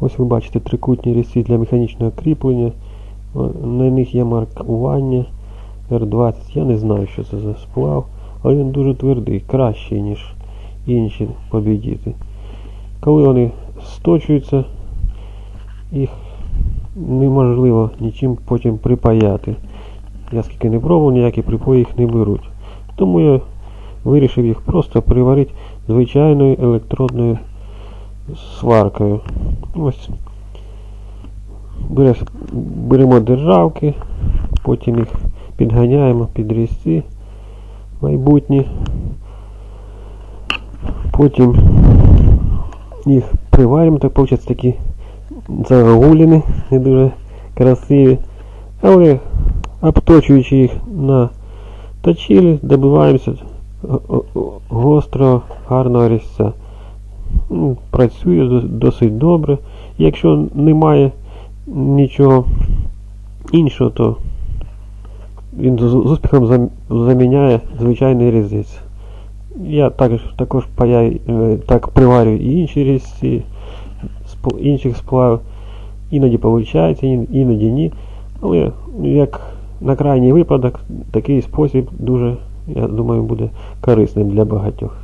Ось ви бачите трикутні різці для механічного кріплення. На них є маркування R20. Я не знаю, що це за сплав, але він дуже твердий, кращий, ніж інші побідіти. Коли вони сточуються, їх неможливо нічим потім припаяти. Я скільки не пробував, ніякі припої їх не беруть. Тому я вирішив їх просто приварити звичайною електродною сваркою. Ось беремо державки, потім їх підганяємо під різці майбутні. Потім їх приваримо, так виходить такі загуліни, не дуже красиві. Але обточуючи їх на точилі, добиваємося гострого, гарного різця. Ну, Працює досить добре. Якщо немає нічого іншого, то він з успіхом заміняє звичайний різець. Я також, також е, так приварюю і інші різці інших сплавів. Іноді виходить, іноді ні. Але як на крайній випадок, такий спосіб дуже, я думаю, буде корисним для багатьох.